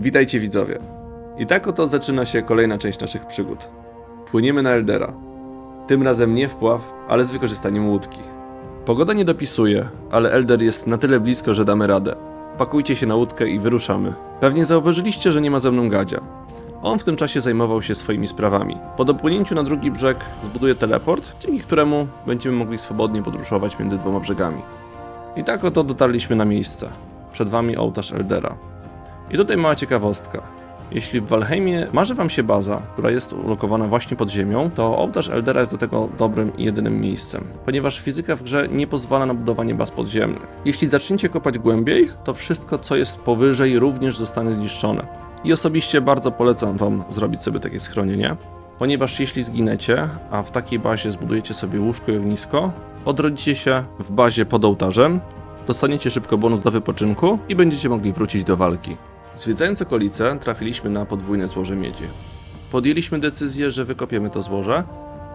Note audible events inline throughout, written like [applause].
Witajcie widzowie. I tak oto zaczyna się kolejna część naszych przygód. Płyniemy na Eldera. Tym razem nie wpław, ale z wykorzystaniem łódki. Pogoda nie dopisuje, ale Elder jest na tyle blisko, że damy radę. Pakujcie się na łódkę i wyruszamy. Pewnie zauważyliście, że nie ma ze mną Gadzia. On w tym czasie zajmował się swoimi sprawami. Po dopłynięciu na drugi brzeg zbuduje teleport, dzięki któremu będziemy mogli swobodnie podróżować między dwoma brzegami. I tak oto dotarliśmy na miejsce. Przed wami ołtarz Eldera. I tutaj mała ciekawostka. Jeśli w Valheimie marzy wam się baza, która jest ulokowana właśnie pod ziemią, to ołtarz Eldera jest do tego dobrym i jedynym miejscem, ponieważ fizyka w grze nie pozwala na budowanie baz podziemnych. Jeśli zaczniecie kopać głębiej, to wszystko co jest powyżej również zostanie zniszczone. I osobiście bardzo polecam wam zrobić sobie takie schronienie, ponieważ jeśli zginiecie, a w takiej bazie zbudujecie sobie łóżko i ognisko, odrodzicie się w bazie pod ołtarzem, dostaniecie szybko bonus do wypoczynku i będziecie mogli wrócić do walki. Zwiedzając okolice, trafiliśmy na podwójne złoże miedzi. Podjęliśmy decyzję, że wykopiemy to złoże.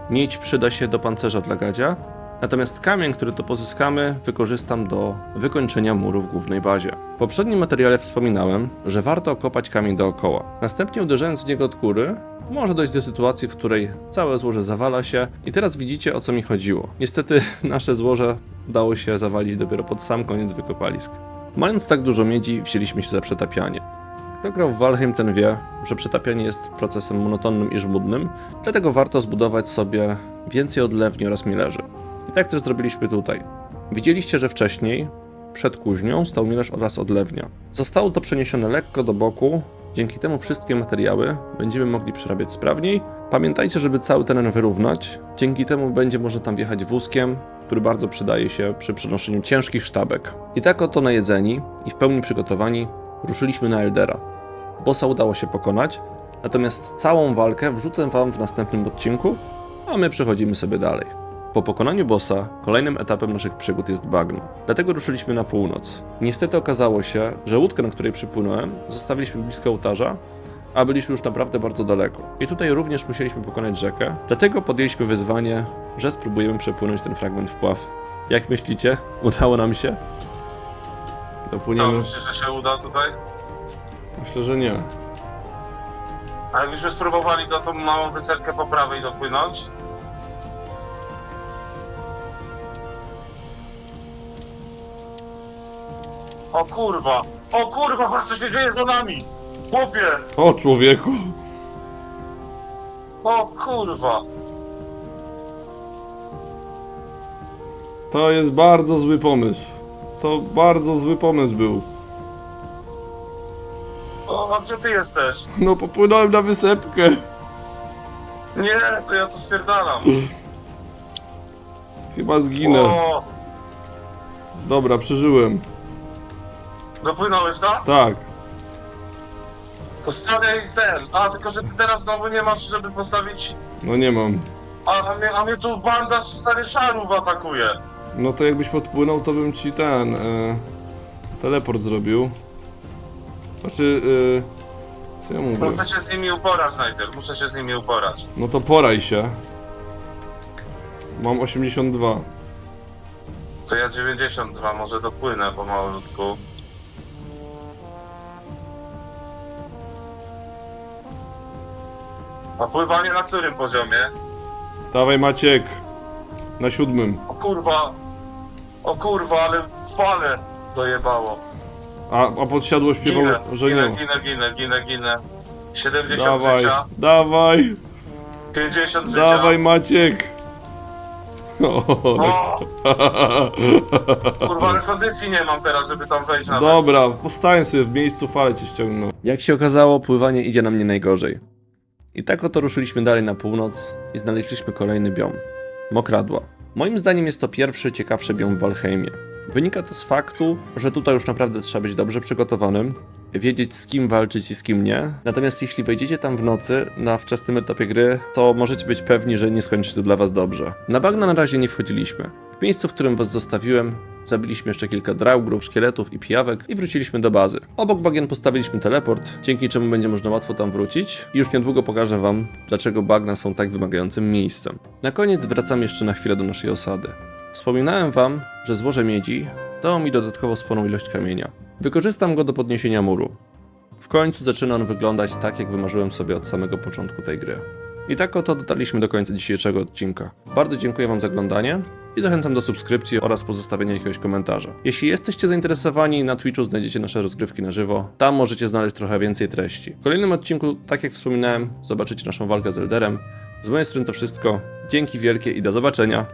Miedź przyda się do pancerza dla gadzia, natomiast kamień, który to pozyskamy, wykorzystam do wykończenia muru w głównej bazie. W poprzednim materiale wspominałem, że warto okopać kamień dookoła. Następnie uderzając w niego od góry, może dojść do sytuacji, w której całe złoże zawala się i teraz widzicie o co mi chodziło. Niestety [laughs] nasze złoże dało się zawalić dopiero pod sam koniec wykopalisk. Mając tak dużo miedzi, wzięliśmy się za przetapianie. Kto grał w Valheim, ten wie, że przetapianie jest procesem monotonnym i żmudnym, dlatego warto zbudować sobie więcej odlewni oraz mielerzy. I tak też zrobiliśmy tutaj. Widzieliście, że wcześniej, przed kuźnią, stał mielerz oraz odlewnia. Zostało to przeniesione lekko do boku, dzięki temu wszystkie materiały będziemy mogli przerabiać sprawniej. Pamiętajcie, żeby cały teren wyrównać, dzięki temu będzie można tam wjechać wózkiem, który bardzo przydaje się przy przenoszeniu ciężkich sztabek. I tak oto najedzeni i w pełni przygotowani ruszyliśmy na Eldera. Bossa udało się pokonać, natomiast całą walkę wrzucę wam w następnym odcinku, a my przechodzimy sobie dalej. Po pokonaniu bossa, kolejnym etapem naszych przygód jest bagno. Dlatego ruszyliśmy na północ. Niestety okazało się, że łódkę, na której przypłynąłem, zostawiliśmy blisko ołtarza, a byliśmy już naprawdę bardzo daleko. I tutaj również musieliśmy pokonać rzekę, dlatego podjęliśmy wyzwanie, że spróbujemy przepłynąć ten fragment wpław. Jak myślicie? [laughs] Udało nam się? No, Dopłyniemy? myślisz, że się uda tutaj? Myślę, że nie. A jakbyśmy spróbowali do tą małą wyselkę po prawej dopłynąć? O kurwa! O kurwa, patrz co się dzieje za nami! Chłopie! O człowieku! O kurwa! To jest bardzo zły pomysł. To bardzo zły pomysł był. O, a gdzie ty jesteś? No popłynąłem na wysepkę. Nie, to ja to spierdalam. Chyba zginę. O, Dobra, przeżyłem. Dopłynąłeś, tak? Tak. To stawiaj ten. A, tylko że ty teraz znowu nie masz, żeby postawić... No nie mam. A, a, mnie, a mnie tu banda stary szarów atakuje. No to jakbyś podpłynął, to bym ci ten... E, teleport zrobił. Znaczy... E, co ja mówię? Muszę się z nimi uporać najpierw, muszę się z nimi uporać. No to poraj się. Mam 82. To ja 92, może dopłynę pomalutku. A pływanie na którym poziomie? Dawaj Maciek. Na siódmym. O kurwa! O kurwa, ale fale dojebało. A, a podsiadło śpiewał, Ginę, że ginę, nie. ginę, ginę, ginę, ginę. 70 Dawaj, życia, dawaj, 50 życia. dawaj Maciek. O, O! Kurwa, ale kondycji nie mam teraz, żeby tam wejść nawet. Dobra, postaję sobie w miejscu, fale cię ściągną. Jak się okazało, pływanie idzie nam nie najgorzej. I tak oto ruszyliśmy dalej na północ i znaleźliśmy kolejny biom. Mokradła. Moim zdaniem jest to pierwszy ciekawszy biom w Valheimie. Wynika to z faktu, że tutaj już naprawdę trzeba być dobrze przygotowanym, wiedzieć z kim walczyć i z kim nie. Natomiast jeśli wejdziecie tam w nocy, na wczesnym etapie gry, to możecie być pewni, że nie skończy się to dla was dobrze. Na bagna na razie nie wchodziliśmy. W miejscu, w którym was zostawiłem, zabiliśmy jeszcze kilka draugrów, szkieletów i pijawek i wróciliśmy do bazy. Obok bagien postawiliśmy teleport, dzięki czemu będzie można łatwo tam wrócić i już niedługo pokażę wam, dlaczego bagna są tak wymagającym miejscem. Na koniec wracam jeszcze na chwilę do naszej osady. Wspominałem wam, że złoże miedzi dało mi dodatkowo sporą ilość kamienia. Wykorzystam go do podniesienia muru. W końcu zaczyna on wyglądać tak, jak wymarzyłem sobie od samego początku tej gry. I tak oto dotarliśmy do końca dzisiejszego odcinka. Bardzo dziękuję Wam za oglądanie i zachęcam do subskrypcji oraz pozostawienia jakiegoś komentarza. Jeśli jesteście zainteresowani, na Twitchu znajdziecie nasze rozgrywki na żywo. Tam możecie znaleźć trochę więcej treści. W kolejnym odcinku, tak jak wspominałem, zobaczycie naszą walkę z Elderem. Z mojej strony to wszystko. Dzięki wielkie i do zobaczenia.